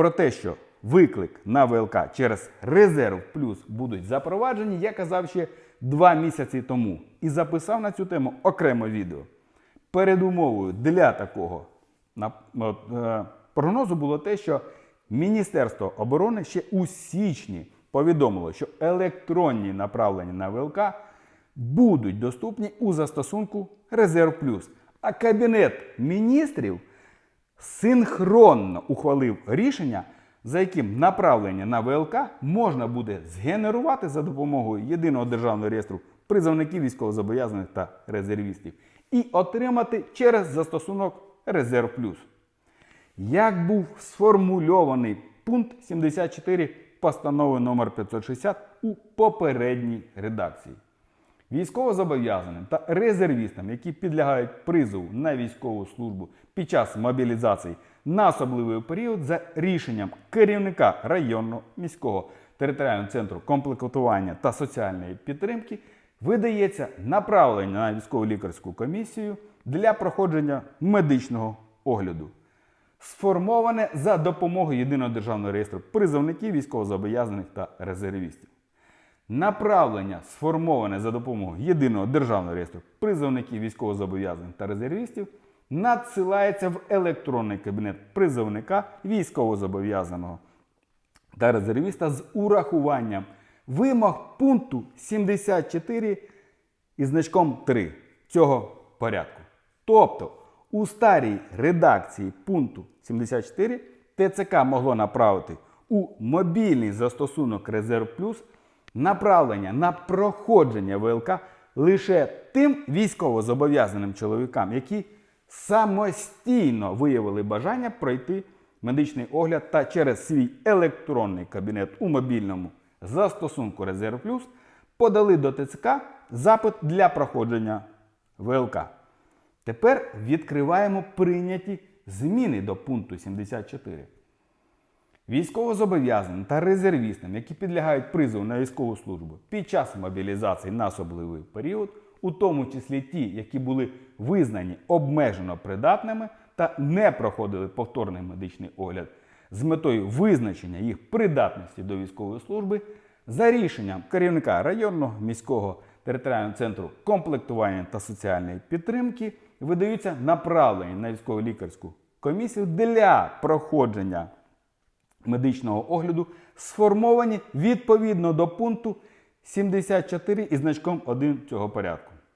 Про те, що виклик на ВЛК через резерв плюс будуть запроваджені, я казав ще два місяці тому і записав на цю тему окремо відео. Передумовою для такого е, прогнозу було те, що Міністерство оборони ще у січні повідомило, що електронні направлення на ВЛК будуть доступні у застосунку Резерв Плюс. А Кабінет міністрів синхронно ухвалив рішення, за яким направлення на ВЛК можна буде згенерувати за допомогою єдиного державного реєстру призовників військовозобов'язаних та резервістів і отримати через застосунок Резерв Плюс. Як був сформульований пункт 74 постанови номер 560 у попередній редакції? Військовозобов'язаним та резервістам, які підлягають призову на військову службу під час мобілізації на особливий період за рішенням керівника районного міського територіального центру комплектування та соціальної підтримки, видається направлення на військово-лікарську комісію для проходження медичного огляду сформоване за допомогою єдиного державного реєстру призовників військовозобов'язаних та резервістів. Направлення, сформоване за допомогою єдиного державного реєстру призовників військовозобов'язаних та резервістів, надсилається в електронний кабінет призовника військовозобов'язаного та резервіста з урахуванням вимог пункту 74 із значком 3 цього порядку. Тобто у старій редакції пункту 74 ТЦК могло направити у мобільний застосунок Резерв Плюс направлення на проходження ВЛК лише тим військовозобов'язаним чоловікам, які самостійно виявили бажання пройти медичний огляд та через свій електронний кабінет у мобільному застосунку Резерв Плюс подали до ТЦК запит для проходження ВЛК. Тепер відкриваємо прийняті зміни до пункту 74. Військовозобов'язаним та резервістам, які підлягають призову на військову службу під час мобілізації на особливий період, у тому числі ті, які були визнані обмежено придатними та не проходили повторний медичний огляд з метою визначення їх придатності до військової служби, за рішенням керівника районного міського територіального центру комплектування та соціальної підтримки видаються направлення на військово-лікарську комісію для проходження медичного огляду, сформовані відповідно до пункту 74 і значком 1 цього порядку.